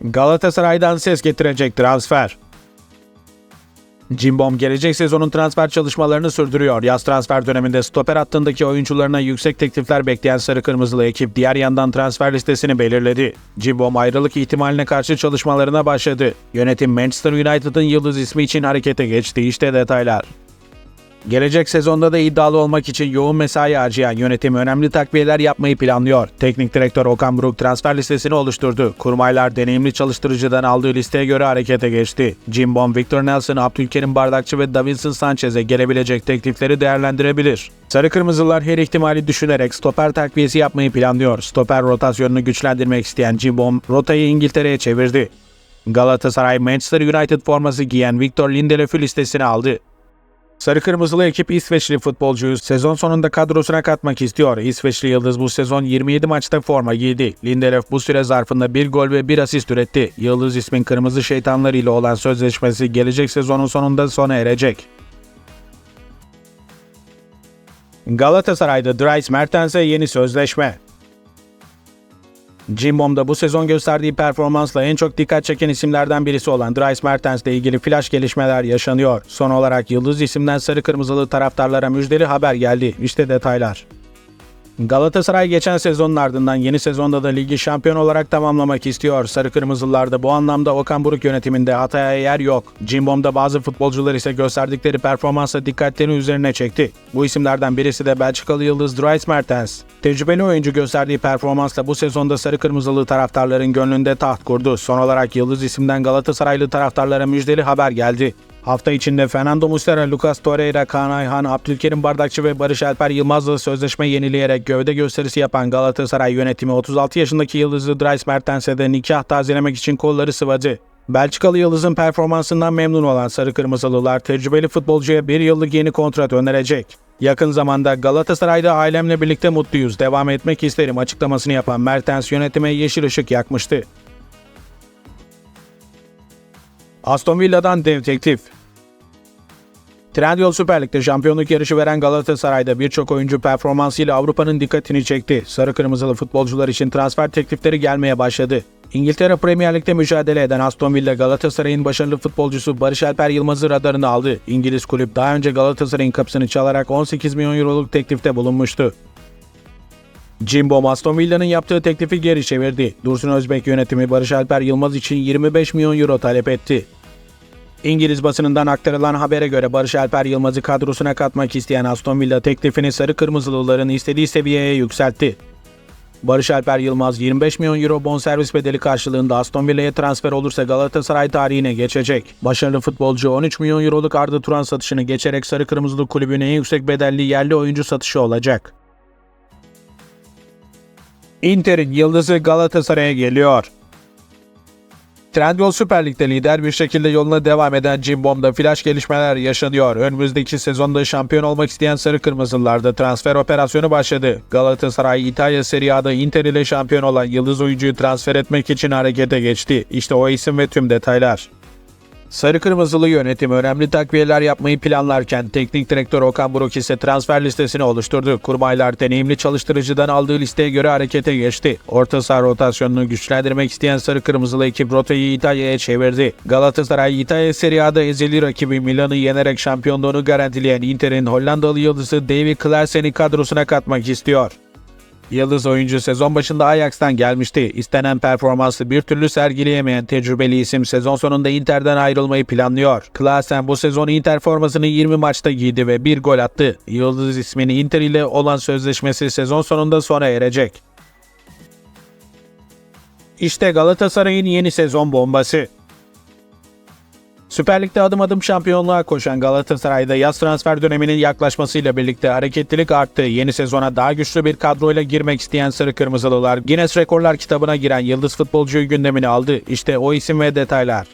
Galatasaray'dan ses getirecek transfer. Cimbom gelecek sezonun transfer çalışmalarını sürdürüyor. Yaz transfer döneminde stoper hattındaki oyuncularına yüksek teklifler bekleyen Sarı Kırmızılı ekip diğer yandan transfer listesini belirledi. Cimbom ayrılık ihtimaline karşı çalışmalarına başladı. Yönetim Manchester United'ın yıldız ismi için harekete geçti. İşte detaylar. Gelecek sezonda da iddialı olmak için yoğun mesai harcayan yönetim önemli takviyeler yapmayı planlıyor. Teknik direktör Okan Buruk transfer listesini oluşturdu. Kurmaylar deneyimli çalıştırıcıdan aldığı listeye göre harekete geçti. Jim Bom, Victor Nelson, Abdülkerim Bardakçı ve Davinson Sanchez'e gelebilecek teklifleri değerlendirebilir. Sarı Kırmızılar her ihtimali düşünerek stoper takviyesi yapmayı planlıyor. Stoper rotasyonunu güçlendirmek isteyen Jim Bom, rotayı İngiltere'ye çevirdi. Galatasaray Manchester United forması giyen Victor Lindelöf'ü listesine aldı. Sarı Kırmızılı ekip İsveçli futbolcuyu sezon sonunda kadrosuna katmak istiyor. İsveçli Yıldız bu sezon 27 maçta forma giydi. Lindelöf bu süre zarfında bir gol ve bir asist üretti. Yıldız ismin Kırmızı Şeytanları ile olan sözleşmesi gelecek sezonun sonunda sona erecek. Galatasaray'da Dries Mertens'e yeni sözleşme. Cimbom'da bu sezon gösterdiği performansla en çok dikkat çeken isimlerden birisi olan Dries Mertens ile ilgili flash gelişmeler yaşanıyor. Son olarak yıldız isimden sarı kırmızılı taraftarlara müjdeli haber geldi. İşte detaylar. Galatasaray geçen sezonun ardından yeni sezonda da ligi şampiyon olarak tamamlamak istiyor. Sarı Kırmızılarda bu anlamda Okan Buruk yönetiminde hataya yer yok. Cimbom'da bazı futbolcular ise gösterdikleri performansla dikkatlerini üzerine çekti. Bu isimlerden birisi de Belçikalı yıldız Dries Mertens. Tecrübeli oyuncu gösterdiği performansla bu sezonda Sarı Kırmızılı taraftarların gönlünde taht kurdu. Son olarak yıldız isimden Galatasaraylı taraftarlara müjdeli haber geldi. Hafta içinde Fernando Muslera, Lucas Torreira, Kaan Ayhan, Abdülkerim Bardakçı ve Barış Alper Yılmaz'la sözleşme yenileyerek gövde gösterisi yapan Galatasaray yönetimi 36 yaşındaki yıldızı Dries Mertens'e de nikah tazelemek için kolları sıvadı. Belçikalı Yıldız'ın performansından memnun olan Sarı Kırmızılılar tecrübeli futbolcuya bir yıllık yeni kontrat önerecek. Yakın zamanda Galatasaray'da ailemle birlikte mutluyuz, devam etmek isterim açıklamasını yapan Mertens yönetime yeşil ışık yakmıştı. Aston Villa'dan dev teklif. Trendyol Süper Lig'de şampiyonluk yarışı veren Galatasaray'da birçok oyuncu performansıyla Avrupa'nın dikkatini çekti. Sarı kırmızılı futbolcular için transfer teklifleri gelmeye başladı. İngiltere Premier Lig'de mücadele eden Aston Villa Galatasaray'ın başarılı futbolcusu Barış Alper Yılmaz'ı radarına aldı. İngiliz kulüp daha önce Galatasaray'ın kapısını çalarak 18 milyon euroluk teklifte bulunmuştu. Jimbo Aston Villa'nın yaptığı teklifi geri çevirdi. Dursun Özbek yönetimi Barış Alper Yılmaz için 25 milyon euro talep etti. İngiliz basınından aktarılan habere göre Barış Alper Yılmaz'ı kadrosuna katmak isteyen Aston Villa teklifini sarı kırmızılıların istediği seviyeye yükseltti. Barış Alper Yılmaz 25 milyon euro bonservis bedeli karşılığında Aston Villa'ya transfer olursa Galatasaray tarihine geçecek. Başarılı futbolcu 13 milyon euroluk Arda Turan satışını geçerek Sarı Kırmızılı kulübün en yüksek bedelli yerli oyuncu satışı olacak. Inter'in yıldızı Galatasaray'a geliyor. Trendyol Süper Lig'de lider bir şekilde yoluna devam eden Cimbom'da flash gelişmeler yaşanıyor. Önümüzdeki sezonda şampiyon olmak isteyen Sarı Kırmızılılarda transfer operasyonu başladı. Galatasaray İtalya Serie A'da Inter ile şampiyon olan yıldız oyuncuyu transfer etmek için harekete geçti. İşte o isim ve tüm detaylar. Sarı Kırmızılı yönetim önemli takviyeler yapmayı planlarken teknik direktör Okan Buruk ise transfer listesini oluşturdu. Kurmaylar deneyimli çalıştırıcıdan aldığı listeye göre harekete geçti. Orta saha rotasyonunu güçlendirmek isteyen Sarı Kırmızılı ekip rotayı İtalya'ya çevirdi. Galatasaray İtalya Serie A'da ezeli rakibi Milan'ı yenerek şampiyonluğunu garantileyen Inter'in Hollandalı yıldızı David Klaasen'i kadrosuna katmak istiyor. Yıldız oyuncu sezon başında Ajax'tan gelmişti. İstenen performansı bir türlü sergileyemeyen tecrübeli isim sezon sonunda Inter'den ayrılmayı planlıyor. Klaasen bu sezon Inter formasını 20 maçta giydi ve bir gol attı. Yıldız ismini Inter ile olan sözleşmesi sezon sonunda sona erecek. İşte Galatasaray'ın yeni sezon bombası. Süper Lig'de adım adım şampiyonluğa koşan Galatasaray'da yaz transfer döneminin yaklaşmasıyla birlikte hareketlilik arttı. Yeni sezona daha güçlü bir kadroyla girmek isteyen Sarı Kırmızılılar Guinness Rekorlar kitabına giren yıldız futbolcuyu gündemine aldı. İşte o isim ve detaylar.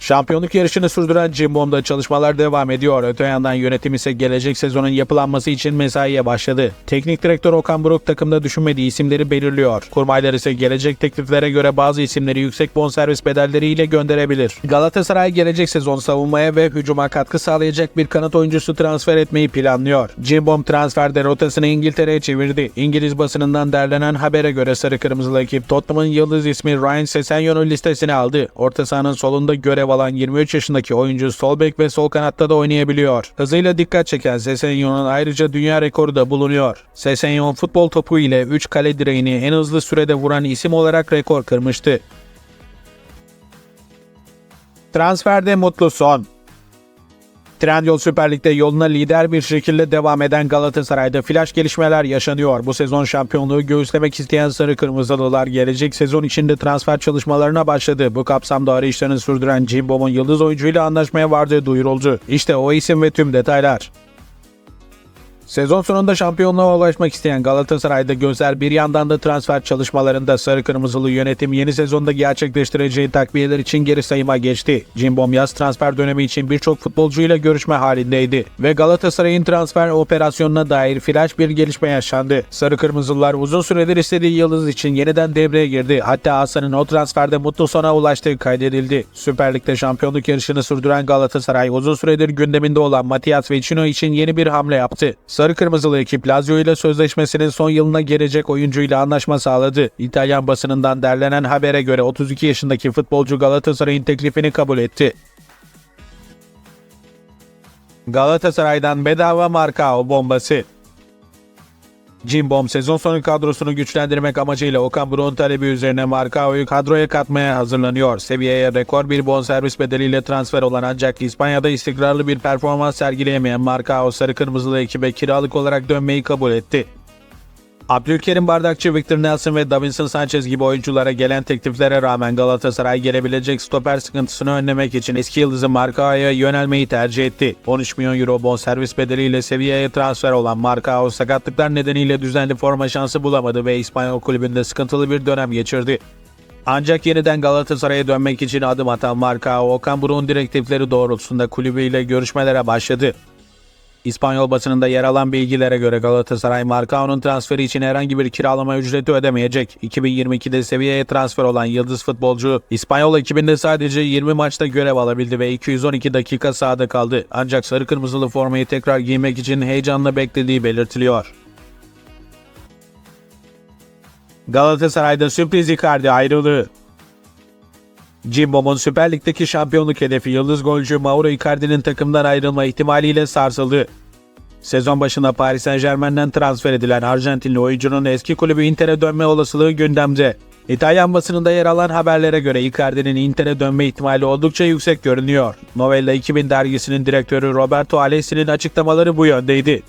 Şampiyonluk yarışını sürdüren Cimbom'da çalışmalar devam ediyor. Öte yandan yönetim ise gelecek sezonun yapılanması için mesaiye başladı. Teknik direktör Okan Buruk takımda düşünmediği isimleri belirliyor. Kurmaylar ise gelecek tekliflere göre bazı isimleri yüksek bonservis bedelleriyle gönderebilir. Galatasaray gelecek sezon savunmaya ve hücuma katkı sağlayacak bir kanat oyuncusu transfer etmeyi planlıyor. Cimbom transferde rotasını İngiltere'ye çevirdi. İngiliz basınından derlenen habere göre sarı kırmızılı ekip Tottenham'ın yıldız ismi Ryan Sessegno'nun listesine aldı. Orta sahanın solunda görev alan 23 yaşındaki oyuncu sol bek ve sol kanatta da oynayabiliyor. Hızıyla dikkat çeken Sessegno'nun ayrıca dünya rekoru da bulunuyor. Sessegnon futbol topu ile 3 kale direğini en hızlı sürede vuran isim olarak rekor kırmıştı. Transferde mutlu son. Trendyol Süper Lig'de yoluna lider bir şekilde devam eden Galatasaray'da flash gelişmeler yaşanıyor. Bu sezon şampiyonluğu göğüslemek isteyen Sarı Kırmızılılar gelecek sezon içinde transfer çalışmalarına başladı. Bu kapsamda arayışlarını sürdüren Cimbom'un yıldız oyuncuyla anlaşmaya vardığı duyuruldu. İşte o isim ve tüm detaylar. Sezon sonunda şampiyonluğa ulaşmak isteyen Galatasaray'da gözler bir yandan da transfer çalışmalarında sarı kırmızılı yönetim yeni sezonda gerçekleştireceği takviyeler için geri sayıma geçti. Cimbom yaz transfer dönemi için birçok futbolcuyla görüşme halindeydi ve Galatasaray'ın transfer operasyonuna dair flash bir gelişme yaşandı. Sarı kırmızılar uzun süredir istediği yıldız için yeniden devreye girdi. Hatta Hasan'ın o transferde mutlu sona ulaştığı kaydedildi. Süper Lig'de şampiyonluk yarışını sürdüren Galatasaray uzun süredir gündeminde olan Matias Vecino için yeni bir hamle yaptı. Sarı Kırmızılı ekip Lazio ile sözleşmesinin son yılına gelecek oyuncuyla anlaşma sağladı. İtalyan basınından derlenen habere göre 32 yaşındaki futbolcu Galatasaray'ın teklifini kabul etti. Galatasaray'dan bedava Marcao bombası. Cimbom sezon sonu kadrosunu güçlendirmek amacıyla Okan Buruk'un talebi üzerine Marcao'yu kadroya katmaya hazırlanıyor. Seviyeye rekor bir bonservis bedeliyle transfer olan ancak İspanya'da istikrarlı bir performans sergileyemeyen Marcao sarı kırmızılı ekibe kiralık olarak dönmeyi kabul etti. Abdülkerim Bardakçı, Victor Nelson ve Davinson Sanchez gibi oyunculara gelen tekliflere rağmen Galatasaray gelebilecek stoper sıkıntısını önlemek için eski yıldızı Marcao'ya yönelmeyi tercih etti. 13 milyon euro bonservis bedeliyle seviyeye transfer olan Marcao sakatlıklar nedeniyle düzenli forma şansı bulamadı ve İspanyol kulübünde sıkıntılı bir dönem geçirdi. Ancak yeniden Galatasaray'a dönmek için adım atan Marcao, Okan Buruk'un direktifleri doğrultusunda kulübüyle görüşmelere başladı. İspanyol basınında yer alan bilgilere göre Galatasaray Marcao'nun transferi için herhangi bir kiralama ücreti ödemeyecek. 2022'de seviyeye transfer olan yıldız futbolcu İspanyol ekibinde sadece 20 maçta görev alabildi ve 212 dakika sahada kaldı. Ancak sarı kırmızılı formayı tekrar giymek için heyecanla beklediği belirtiliyor. Galatasaray'da sürpriz Icardi ayrılığı. Cimbom'un Süper Lig'deki şampiyonluk hedefi yıldız golcü Mauro Icardi'nin takımdan ayrılma ihtimaliyle sarsıldı. Sezon başında Paris Saint Germain'den transfer edilen Arjantinli oyuncunun eski kulübü Inter'e dönme olasılığı gündemde. İtalyan basınında yer alan haberlere göre Icardi'nin Inter'e dönme ihtimali oldukça yüksek görünüyor. Novella 2000 dergisinin direktörü Roberto Alessi'nin açıklamaları bu yöndeydi.